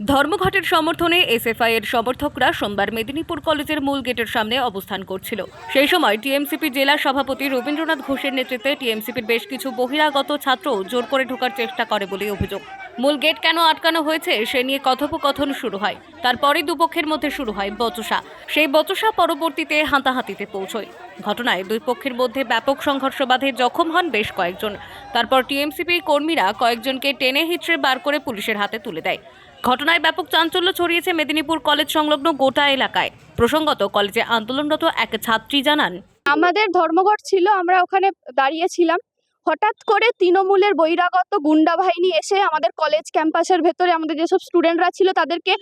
ধর্মঘটের সমর্থনে এসএফআই এর সমর্থকরা সোমবার মেদিনীপুর কলেজের মূল গেটের সামনে অবস্থান করছিল। সেই সময় টিএমসিপি জেলা সভাপতি রবীন্দ্রনাথ ঘোষের নেতৃত্বে টিএমসিপির বেশ কিছু বহিরাগত ছাত্র জোর করে ঢোকার চেষ্টা করে বলে অভিযোগ। মূল গেট কেন আটকানো হয়েছে সে নিয়ে কথোপকথন শুরু হয়। তারপরে দুপক্ষের মধ্যে শুরু হয় বচসা। সেই বচসা পরবর্তীতে হাতাহাতিতে পৌঁছয়। ঘটনায় দুই পক্ষের মধ্যে ব্যাপক সংঘর্ষ বাধে জখম হন বেশ কয়েকজন। তারপর টিএমসিপি কর্মীরা কয়েকজনকে টেনে হিচড়ে বার করে পুলিশের হাতে তুলে দেয়। ঘটনায় ব্যাপক চাঞ্চল্য ছড়িয়েছে মেদিনীপুর কলেজ সংলগ্ন গোটা এলাকায়। প্রসঙ্গত কলেজে আন্দোলনরত এক ছাত্রী জানান, আমাদের ধর্মঘট ছিল, আমরা ওখানে দাঁড়িয়েছিলাম হঠাৎ করে তৃণমূলের বহিরাগত গুন্ডা বাহিনী এসে আমাদের কলেজ ক্যাম্পাসের ভেতরে আমাদের যেসব স্টুডেন্টরা ছিল তাদেরকে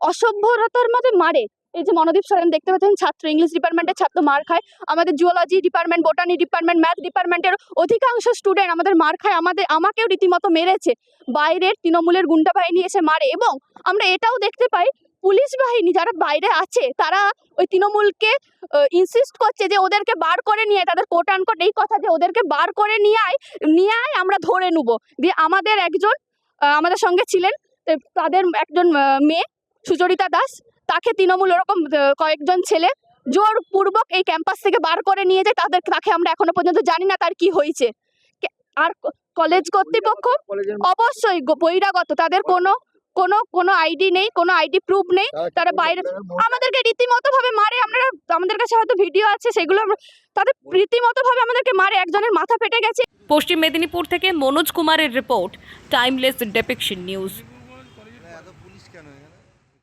অসভ্যতার মধ্যে মারে। এই যে মনোদীপ সরেন দেখতে পাচ্ছেন, ছাত্র ইংলিশ ডিপার্টমেন্টের ছাত্র মার খায়। আমাদের zoology department botany department math ডিপার্টমেন্টের অধিকাংশ স্টুডেন্ট আমাদের মার খায়। আমাদের, আমাকেও রীতিমতো মেরেছে। বাইরের তৃণমূলের গুন্ডা বাহিনী এসে মারে এবং আমরা এটাও দেখতে পাই পুলিশ বাহিনী যারা বাইরে আছে তারা ওই তৃণমূলকে ইনসিস্ট করছে যে ওদেরকে বার করে নিয়ে তাদের কোট আনকোট এই কথা যে ওদেরকে বার করে নিয়ে আয় নিয়ে আয় আমরা ধরে নেব। দিয়ে আমাদের একজন আমাদের সঙ্গে ছিলেন তাদের একজন মেয়ে সুচরিতা দাস তাকে তৃণমূল ওরকম কয়েকজন ছেলে জোরপূর্বক এই ক্যাম্পাস থেকে বার করে নিয়ে যায় তাদের তাকে আমরা এখনও পর্যন্ত জানি না তার কি হয়েছে। আর কলেজ কর্তৃপক্ষ অবশ্যই বহিরাগত তাদের কোনো কোনো কোনো আইডি নেই কোনো আইডি প্রুফ নেই তারা বাইরে আমাদেরকে রীতিমতো ভাবে মারে আমরা আমাদের কাছে হয়তো ভিডিও আছে সেগুলো আমরা- তাদের রীতিমতো ভাবে আমাদেরকে মারে একজনের মাথা ফেটে গেছে। পশ্চিম মেদিনীপুর থেকে মনোজ কুমারের রিপোর্ট টাইমলেস ডেপিকশন নিউজ